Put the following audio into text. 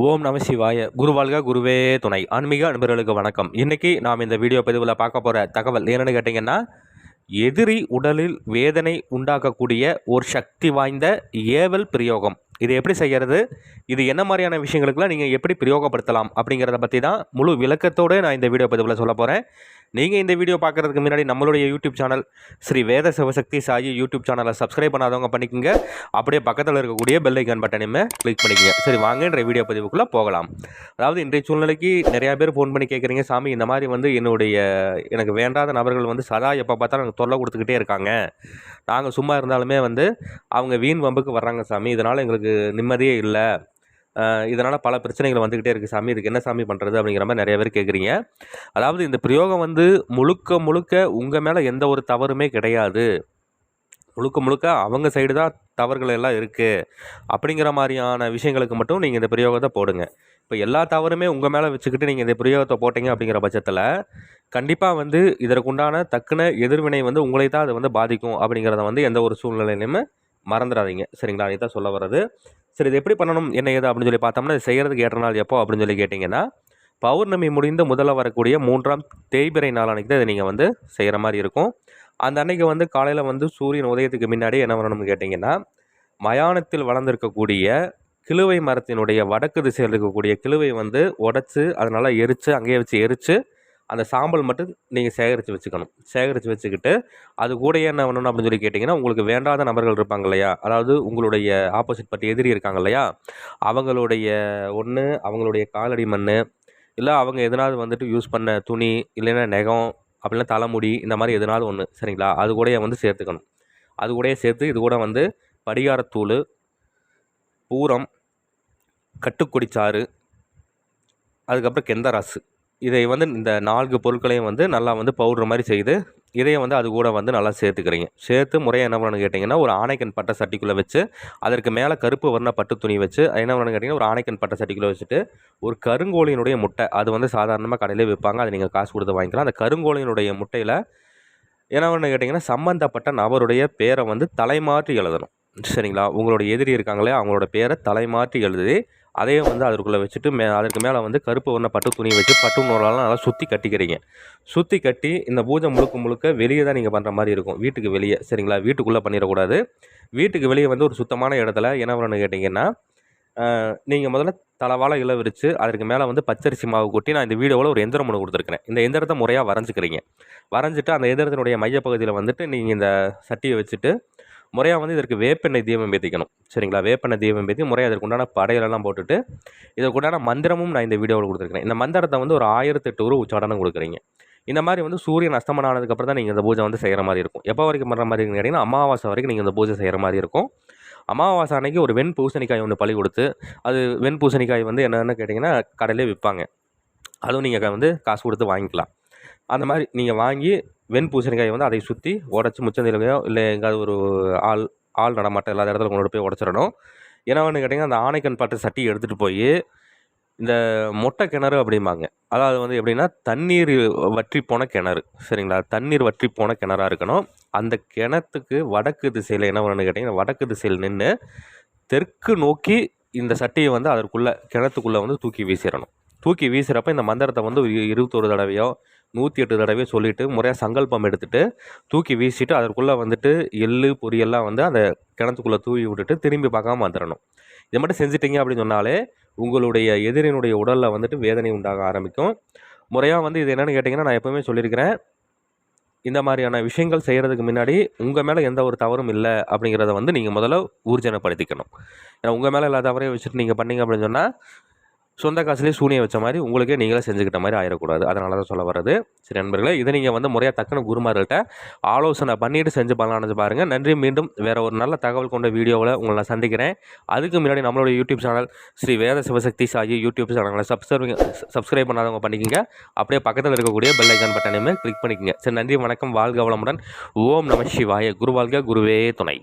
ஓம் நம சிவாய. குருவாழ்க குருவே துணை. ஆன்மீக அன்பர்களுக்கு வணக்கம். இன்றைக்கி நாம் இந்த வீடியோ பதிவில் பார்க்க போகிற தகவல் என்னென்னு கேட்டிங்கன்னா எதிரி உடலில் வேதனை உண்டாக்கக்கூடிய ஒரு சக்தி வாய்ந்த ஏவல் பிரயோகம். இது எப்படி செய்கிறது இது என்ன மாதிரியான விஷயங்களுக்குலாம் நீங்கள் எப்படி பிரயோகப்படுத்தலாம் அப்படிங்கிறத பற்றி தான் முழு விளக்கத்தோடு நான் இந்த வீடியோ பதிவில் சொல்ல போகிறேன் நீங்கள் இந்த வீடியோ பார்க்குறதுக்கு முன்னாடி நம்மளுடைய YouTube channel Sri Veda Sivasakthi Sai YouTube சேனலை சப்ஸ்கிரைப் பண்ணாதவங்க பண்ணிக்கோங்க. அப்படியே பக்கத்தில் இருக்கக்கூடிய பெல் ஐக்கான் பட்டனையுமே கிளிக் பண்ணிக்கங்க. சரி வாங்கன்ற வீடியோ பதிவுக்குள்ளே போகலாம். அதாவது இன்றைய சூழ்நிலைக்கு நிறையா பேர் ஃபோன் பண்ணி கேட்குறீங்க சாமி இந்த மாதிரி வந்து என்னுடைய எனக்கு வேண்டாத நபர்கள் வந்து சதா எப்போ பார்த்தாலும் எனக்கு தொல்லை கொடுத்துக்கிட்டே இருக்காங்க. நாங்கள் சும்மா இருந்தாலுமே வந்து அவங்க வீண் வம்புக்கு வர்றாங்க சாமி. இதனால் எங்களுக்கு நிம்மதியே இல்லை. இதனால் பல பிரச்சனைகள் வந்துக்கிட்டே இருக்குது சாமி இதுக்கு என்ன சாமி பண்ணுறது அப்படிங்கிற மாதிரி நிறைய பேர் கேட்குறீங்க அதாவது இந்த பிரயோகம் வந்து முழுக்க முழுக்க உங்கள் மேலே எந்த ஒரு தவறுமே கிடையாது. முழுக்க முழுக்க அவங்க சைடு தான் தவறுகள் எல்லாம் இருக்குது அப்படிங்கிற மாதிரியான விஷயங்களுக்கு மட்டும் நீங்கள் இந்த பிரயோகத்தை போடுங்க. இப்போ எல்லா தவறுமே உங்கள் மேலே வச்சுக்கிட்டு நீங்கள் இந்த பிரயோகத்தை போட்டீங்க அப்படிங்கிற பட்சத்தில் கண்டிப்பாக வந்து இதற்குண்டான தக்குன எதிர்வினை வந்து உங்களை தான் அது வந்து பாதிக்கும் அப்படிங்கிறத வந்து எந்த ஒரு சூழ்நிலையிலுமே மறந்துடாதீங்க. சரிங்களா? அதை தான் சொல்ல வர்றது. சரி இது எப்படி பண்ணணும்? என்ன ஏது அப்படின்னு சொல்லி பார்த்தோம்னா இது செய்கிறதுக்கு ஏற்ற நாள் எப்போ அப்படின்னு சொல்லி கேட்டிங்கன்னா பௌர்ணமி முடிந்து முதல்ல வரக்கூடிய மூன்றாம் தேய்பிரை நாள் அன்றைக்கி தான் இதை நீங்கள் வந்து செய்கிற மாதிரி இருக்கும். அந்த அன்னைக்கு வந்து காலையில் வந்து சூரியன் உதயத்துக்கு முன்னாடி என்ன பண்ணணும்னு கேட்டிங்கன்னா மயானத்தில் வளர்ந்துருக்கக்கூடிய கிழுவை மரத்தினுடைய வடக்கு திசையில் இருக்கக்கூடிய கிழுவை வந்து உடச்சி அதனால் எரித்து அங்கேயே வச்சு எரித்து அந்த சாம்பல் மட்டும் நீங்கள் சேகரித்து வச்சுக்கணும். சேகரித்து வச்சுக்கிட்டு அது கூட என்ன பண்ணணும் அப்படின்னு சொல்லி கேட்டிங்கன்னா உங்களுக்கு வேண்டாத நபர்கள் இருப்பாங்க இல்லையா? அதாவது உங்களுடைய ஆப்போசிட் பற்றி எதிரி இருக்காங்க இல்லையா? அவங்களுடைய ஒன்று அவங்களுடைய காலடி மண் இல்லை அவங்க எதனாவது வந்துட்டு யூஸ் பண்ண துணி இல்லைன்னா நெகம் அப்படின்னா தலைமுடி இந்த மாதிரி எதனாலும் ஒன்று சரிங்களா? அது கூட வந்து சேர்த்துக்கணும். அது கூட சேர்த்து இது கூட வந்து படிகாரத்தூள் பூரம் கட்டுக்கொடிச்சாறு அதுக்கப்புறம் கெந்தராசு. இதை வந்து இந்த நான்கு பொருட்களையும் வந்து நல்லா வந்து பவுட்ரு மாதிரி செய்து இதையும் வந்து அது கூட வந்து நல்லா சேர்த்துக்கிறீங்க. சேர்த்து முறையாக என்ன பண்ணணும்னு கேட்டிங்கன்னா ஒரு ஆணைக்கன் பட்டை சட்டிக்குள்ளே வச்சு அதற்கு மேலே கருப்பு வர்ண பட்டு துணி வச்சு என்ன பண்ணணும்னு கேட்டிங்கன்னா ஒரு ஆணைக்கன் பட்டை சட்டிக்குள்ளே வச்சுட்டு ஒரு கருங்கோழியினுடைய முட்டை அது வந்து சாதாரணமாக கடையிலே விற்பாங்க அதை நீங்கள் காசு கொடுத்து வாங்கிக்கலாம். அந்த கருங்கோழியினுடைய முட்டையில் என்ன பண்ணு கேட்டிங்கன்னா சம்மந்தப்பட்ட நபருடைய பேரை வந்து தலைமாற்றி எழுதணும். சரிங்களா? உங்களோட எதிரி இருக்காங்களே அவங்களோட பேரை தலைமாற்றி எழுதி அதையும் வந்து அதற்குள்ளே வச்சுட்டு மே அதற்கு மேலே வந்து கருப்பு வண்ண பட்டு துணி வச்சு பட்டு நூலாலாம் நல்லா சுற்றி கட்டிக்கிறீங்க. சுற்றி கட்டி இந்த பூஜை முழுக்க முழுக்க வெளியே தான் நீங்கள் பண்ணுற மாதிரி இருக்கும். வீட்டுக்கு வெளியே சரிங்களா? வீட்டுக்குள்ளே பண்ணிடக்கூடாது. வீட்டுக்கு வெளியே வந்து ஒரு சுத்தமான இடத்துல என்ன பண்ணணும்னு கேட்டிங்கன்னா நீங்கள் முதல்ல தலவாழை இலை விரித்து அதற்கு மேலே வந்து பச்சரிசி மாவு கொட்டி நான் இந்த வீடியோவில் ஒரு எந்திரம் ஒன்று கொடுத்துருக்கிறேன். இந்த எந்திரத்தை முறையாக வரைஞ்சிக்கிறீங்க. வரைஞ்சிட்டு அந்த எந்திரத்தினுடைய மையப்பகுதியில் வந்துட்டு நீங்கள் இந்த சட்டியை வச்சுட்டு முறையாக வந்து இதற்கு வேப்பெண்ணெய் தீபம் ஏற்றிக்கணும் சரிங்களா? வேப்பெண்ணெய் தீபம் ஏற்றி முறையாக அதற்கு உண்டான படையலெல்லாம் போட்டுட்டு இதற்கு உண்டான மந்திரமும் நான் இந்த வீடியோவில் கொடுத்துருக்கேன் இந்த மந்திரத்தை வந்து ஒரு ஆயிரத்தி எட்டு ரூபா உச்சாடனம் கொடுக்குறீங்க. இந்த மாதிரி வந்து சூரியன் அஸ்தமனம் ஆனதுக்கப்புறம் தான் நீங்கள் இந்த பூஜை வந்து செய்கிற மாதிரி இருக்கும். எப்போ வரைக்கும் பண்ணுற மாதிரி கேட்டிங்கன்னா அமாவாசை வரைக்கும் நீங்கள் இந்த பூஜை செய்கிற மாதிரி இருக்கும். அமாவாசை அன்னைக்கு ஒரு வெண் பூசணிக்காய் ஒன்று பழி கொடுத்து அது வெண் பூசணிக்காய் வந்து என்னென்னு கேட்டிங்கன்னா கடையிலே விற்பாங்க. அதுவும் நீங்கள் வந்து காசு கொடுத்து வாங்கிக்கலாம். அந்த மாதிரி நீங்கள் வாங்கி வெண் பூசணிக்காயை வந்து அதை சுற்றி உடச்சி முச்சந்திலையோ இல்லை எங்கேயாவது ஒரு ஆள் ஆள் நடமாட்டம் இல்லாத இடத்துல கொண்டு போய் உடச்சிடணும். ஏன்னா வந்து கேட்டிங்கன்னா அந்த ஆணைக்கண் பட்டு சட்டி எடுத்துகிட்டு போய் இந்த மொட்டை கிணறு அப்படிம்பாங்க. அதாவது வந்து எப்படின்னா தண்ணீர் வற்றி போன கிணறு. சரிங்களா? தண்ணீர் வற்றி போன கிணறாக இருக்கணும். அந்த கிணத்துக்கு வடக்கு திசையில் என்ன பண்ணணும்னு கேட்டிங்கன்னா வடக்கு திசையில் நின்று தெற்கு நோக்கி இந்த சட்டியை வந்து அதற்குள்ளே கிணத்துக்குள்ளே வந்து தூக்கி வீசிடணும். தூக்கி வீசுகிறப்ப இந்த மந்திரத்தை வந்து இருபத்தொரு தடவையோ நூற்றி எட்டு தடவை சொல்லிவிட்டு முறையாக சங்கல்பம் எடுத்துகிட்டு தூக்கி வீசிட்டு அதற்குள்ளே வந்துட்டு எள்ளு பொரியெல்லாம் வந்து அந்த கிணத்துக்குள்ளே தூவி விட்டுட்டு திரும்பி பார்க்காம வந்துடணும் இதை மட்டும் செஞ்சிட்டிங்க அப்படின்னு சொன்னாலே உங்களுடைய எதிரினுடைய உடலில் வந்துட்டு வேதனை உண்டாக ஆரம்பிக்கும். முறையாக வந்து இது என்னென்னு கேட்டிங்கன்னா நான் எப்போவுமே சொல்லியிருக்கிறேன் இந்த மாதிரியான விஷயங்கள் செய்கிறதுக்கு முன்னாடி உங்கள் மேலே எந்த ஒரு தவறும் இல்லை அப்படிங்கிறத வந்து நீங்கள் முதல்ல ஊர்ஜனப்படுத்திக்கணும். ஏன்னா உங்கள் மேலே எல்லா தவறையும் வச்சுட்டு நீங்கள் பண்ணிங்க அப்படின்னு சொன்னால் சொந்த காசுலேயே சூனியை வச்ச மாதிரி உங்களுக்கே நீங்களே செஞ்சுக்கிட்ட மாதிரி ஆயிடக்கூடாது அதனால தான் சொல்ல வர்றது. சரி நண்பர்களே இதை நீங்கள் வந்து முறையாக தக்கன குருமார்கள்ட்ட ஆலோசனை பண்ணிவிட்டு செஞ்சு பண்ணலாம்னு பாருங்கள் நன்றி மீண்டும் வேறு ஒரு நல்ல தகவல் கொண்ட வீடியோவில் உங்களை நான் சந்திக்கிறேன். அதுக்கு முன்னாடி நம்மளோட YouTube channel Sri Veda Sivasakthi Sai YouTube சேனலை சப்ஸ்கிரைப் சப்ஸ்கிரைப் பண்ணாதவங்க பண்ணிக்கோங்க. அப்படியே பக்கத்தில் இருக்கக்கூடிய பெல் ஐக்கான் பட்டனையுமே கிளிக் பண்ணிக்கோங்க. சரி நன்றி வணக்கம் வாழ்க வளமுடன். ஓம் நம சிவாய. குரு வாழ்க குருவே துணை.